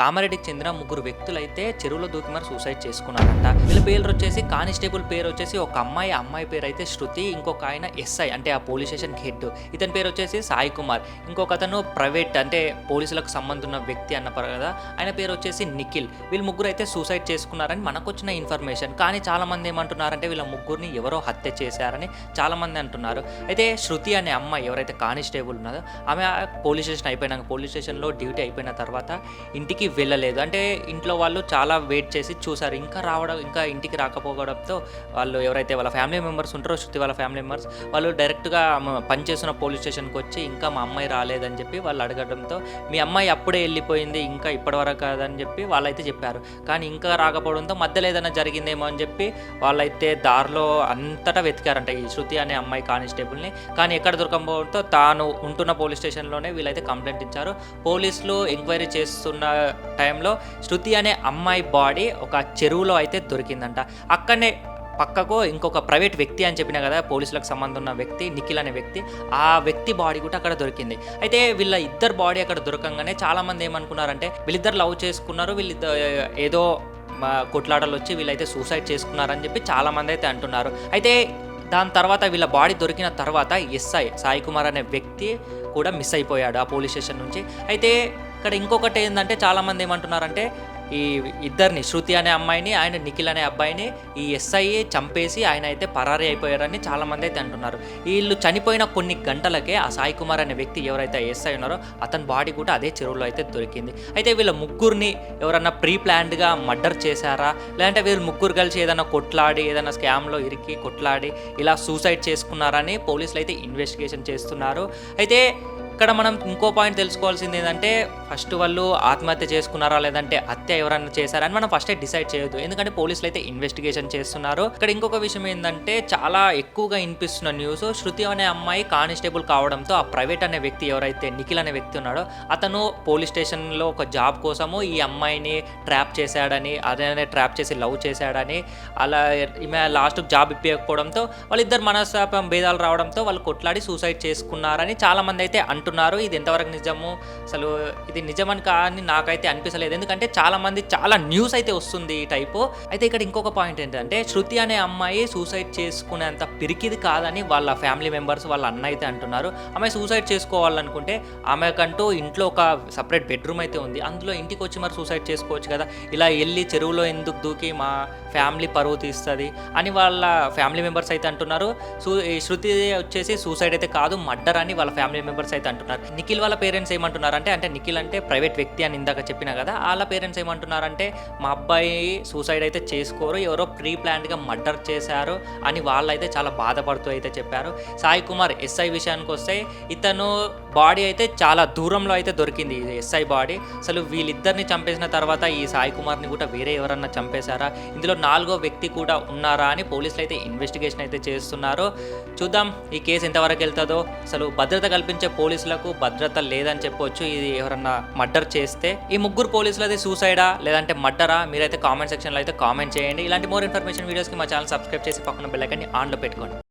కామారెడ్డికి చెందిన ముగ్గురు వ్యక్తులైతే చెరువులో దూకి మరి సూసైడ్ చేసుకున్నారంట. వీళ్ళ పేర్లు వచ్చేసి కానిస్టేబుల్ పేరు వచ్చేసి ఒక అమ్మాయి అమ్మాయి పేరు అయితే శృతి ఇంకొక ఆయన ఎస్ఐ అంటే ఆ పోలీస్ స్టేషన్ హెడ్. ఇతని పేరు వచ్చేసి సాయి కుమార్. ఇంకొక అతను ప్రైవేట్ అంటే పోలీసులకు సంబంధం ఉన్న వ్యక్తి అన్న కదా. ఆయన పేరు వచ్చేసి నిఖిల్. వీళ్ళు ముగ్గురు అయితే సూసైడ్ చేసుకున్నారని మనకు వచ్చిన ఇన్ఫర్మేషన్. కానీ చాలా మంది ఏమంటున్నారంటే వీళ్ళ ముగ్గురిని ఎవరో హత్య చేశారని చాలా మంది అంటున్నారు. అయితే శృతి అనే అమ్మాయి ఎవరైతే కానిస్టేబుల్ ఉన్నదో ఆమె పోలీస్ స్టేషన్ అయిపోయినాక పోలీస్ స్టేషన్లో డ్యూటీ అయిపోయిన తర్వాత ఇంటికి వెళ్ళలేదు. అంటే ఇంట్లో వాళ్ళు చాలా వెయిట్ చేసి చూసారు. ఇంకా రావడం ఇంకా ఇంటికి రాకపోవడంతో వాళ్ళు ఎవరైతే వాళ్ళ ఫ్యామిలీ మెంబర్స్ ఉంటారో శృతి వాళ్ళ ఫ్యామిలీ మెంబర్స్ వాళ్ళు డైరెక్ట్గా పనిచేస్తున్న పోలీస్ స్టేషన్కి వచ్చి ఇంకా మా అమ్మాయి రాలేదని చెప్పి వాళ్ళు అడగడంతో మీ అమ్మాయి అప్పుడే వెళ్ళిపోయింది ఇంకా ఇప్పటివరకు కాదని చెప్పి వాళ్ళైతే చెప్పారు. కానీ ఇంకా రాకపోవడంతో మధ్యలో ఏదైనా జరిగిందేమో అని చెప్పి వాళ్ళైతే దారిలో అంతటా వెతికారంట ఈ శృతి అనే అమ్మాయి కానిస్టేబుల్ని. కానీ ఎక్కడ దొరకపోవడంతో తాను ఉంటున్న పోలీస్ స్టేషన్లోనే వీళ్ళైతే కంప్లైంట్ ఇచ్చారు. పోలీసులు ఎంక్వైరీ చేస్తున్న టైంలో శృతి అనే అమ్మాయి బాడీ ఒక చెరువులో అయితే దొరికిందంట. అక్కడనే పక్కకు ఇంకొక ప్రైవేట్ వ్యక్తి అని చెప్పిన కదా పోలీసులకు సంబంధం ఉన్న వ్యక్తి నిఖిల్ అనే వ్యక్తి ఆ వ్యక్తి బాడీ కూడా అక్కడ దొరికింది. అయితే వీళ్ళ ఇద్దరు బాడీ అక్కడ దొరకంగానే చాలామంది ఏమనుకున్నారంటే వీళ్ళిద్దరు లవ్ చేసుకున్నారు వీళ్ళిద్దరు ఏదో కొట్లాటలు వచ్చి వీళ్ళైతే సూసైడ్ చేసుకున్నారని చెప్పి చాలామంది అయితే అంటున్నారు. అయితే దాని తర్వాత వీళ్ళ బాడీ దొరికిన తర్వాత ఎస్ఐ సాయి కుమార్ అనే వ్యక్తి కూడా మిస్ అయిపోయాడు ఆ పోలీస్ స్టేషన్ నుంచి. అయితే ఇక్కడ ఇంకొకటి ఏంటంటే చాలామంది ఏమంటున్నారంటే ఈ ఇద్దరిని శృతి అనే అమ్మాయిని ఆయన నిఖిల్ అనే అబ్బాయిని ఈ ఎస్ఐ చంపేసి ఆయన అయితే పరారీ అయిపోయారని చాలామంది అయితే అంటున్నారు. వీళ్ళు చనిపోయిన కొన్ని గంటలకే ఆ సాయి కుమార్ అనే వ్యక్తి ఎవరైతే ఎస్ఐ ఉన్నారో అతని బాడీ కూడా అదే చెరువులో అయితే దొరికింది. అయితే వీళ్ళ ముగ్గురిని ఎవరన్నా ప్రీ ప్లాన్డ్గా మర్డర్ చేశారా? లేదంటే వీళ్ళు ముగ్గురు కలిసి ఏదైనా కొట్లాడి ఏదైనా స్కామ్లో ఇరికి కొట్లాడి ఇలా సూసైడ్ చేసుకున్నారని పోలీసులు అయితే ఇన్వెస్టిగేషన్ చేస్తున్నారు. అయితే ఇక్కడ మనం ఇంకో పాయింట్ తెలుసుకోవాల్సింది ఏంటంటే ఫస్ట్ వాళ్ళు ఆత్మహత్య చేసుకున్నారా లేదంటే హత్య ఎవరన్నా చేశారా అని మనం ఫస్టే డిసైడ్ చేయొద్దు. ఎందుకంటే పోలీసులు అయితే ఇన్వెస్టిగేషన్ చేస్తున్నారు. ఇక్కడ ఇంకొక విషయం ఏంటంటే చాలా ఎక్కువగా వినిపిస్తున్న న్యూస్ శృతి అనే అమ్మాయి కానిస్టేబుల్ కావడంతో ఆ ప్రైవేట్ అనే వ్యక్తి ఎవరైతే నిఖిల్ అనే వ్యక్తి ఉన్నాడో అతను పోలీస్ స్టేషన్లో ఒక జాబ్ కోసము ఈ అమ్మాయిని ట్రాప్ చేశాడని అదే ట్రాప్ చేసి లవ్ చేశాడని అలా ఈమె లాస్ట్ జాబ్ ఇప్పకపోవడంతో వాళ్ళిద్దరు మనస్తాపం భేదాలు రావడంతో వాళ్ళు కొట్లాడి సూసైడ్ చేసుకున్నారని చాలా మంది అయితే అంటున్నారు. అంటున్నారు ఇది ఎంతవరకు నిజము? అసలు ఇది నిజమని కానీ నాకైతే అనిపించలేదు ఎందుకంటే చాలా మంది చాలా న్యూస్ అయితే వస్తుంది ఈ టైపు. అయితే ఇక్కడ ఇంకొక పాయింట్ ఏంటంటే శృతి అనే అమ్మాయి సూసైడ్ చేసుకునేంత పిరికిది కాదని వాళ్ళ ఫ్యామిలీ మెంబర్స్ వాళ్ళ అన్న అయితే అంటున్నారు. ఆమె సూసైడ్ చేసుకోవాలనుకుంటే ఆమెకంటూ ఇంట్లో ఒక సపరేట్ బెడ్రూమ్ అయితే ఉంది. అందులో ఇంటికి వచ్చి మరి సూసైడ్ చేసుకోవచ్చు కదా. ఇలా వెళ్ళి చెరువులో ఎందుకు దూకి మా ఫ్యామిలీ పరువు తీస్తుంది అని వాళ్ళ ఫ్యామిలీ మెంబర్స్ అయితే అంటున్నారు. సూ ఈ శృతి వచ్చేసి సూసైడ్ అయితే కాదు మర్డర్ అని వాళ్ళ ఫ్యామిలీ మెంబర్స్ అయితే అంటున్నారు. నిఖిల్ వాళ్ళ పేరెంట్స్ ఏమంటున్నారంటే అంటే నిఖిల్ అంటే ప్రైవేట్ వ్యక్తి అని ఇందాక చెప్పిన కదా వాళ్ళ పేరెంట్స్ ఏమంటున్నారంటే మా అబ్బాయి సూసైడ్ అయితే చేసుకోరు ఎవరో ప్రీ ప్లాన్డ్గా మర్డర్ చేశారు అని వాళ్ళైతే చాలా బాధపడుతూ అయితే చెప్పారు. సాయి కుమార్ ఎస్ఐ విషయానికి వస్తే ఇతను బాడీ అయితే చాలా దూరంలో అయితే దొరికింది ఎస్ఐ బాడీ అసలు వీళ్ళిద్దరిని చంపేసిన తర్వాత ఈ సాయి కుమార్ని కూడా వేరే ఎవరన్నా చంపేశారా? ఇందులో నాలుగో వ్యక్తి కూడా ఉన్నారా అని పోలీసులు అయితే ఇన్వెస్టిగేషన్ అయితే చేస్తున్నారు. చూద్దాం ఈ కేసు ఎంతవరకు వెళ్తుందో. అసలు భద్రత కల్పించే పోలీసులకు భద్రత లేదని చెప్పొచ్చు. ఇది ఎవరన్నా మర్డర్ చేస్తే ఈ ముగ్గురు పోలీసులు అయితే సూసైడా లేదంటే మర్డరా? మీరైతే కామెంట్ సెక్షన్లో అయితే కామెంట్ చేయండి. ఇలాంటి మోర్ ఇన్ఫర్మేషన్ వీడియోస్కి మా ఛానల్ సబ్స్క్రైబ్ చేసి పక్కన బెల్ ఆన్లో పెట్టుకోండి.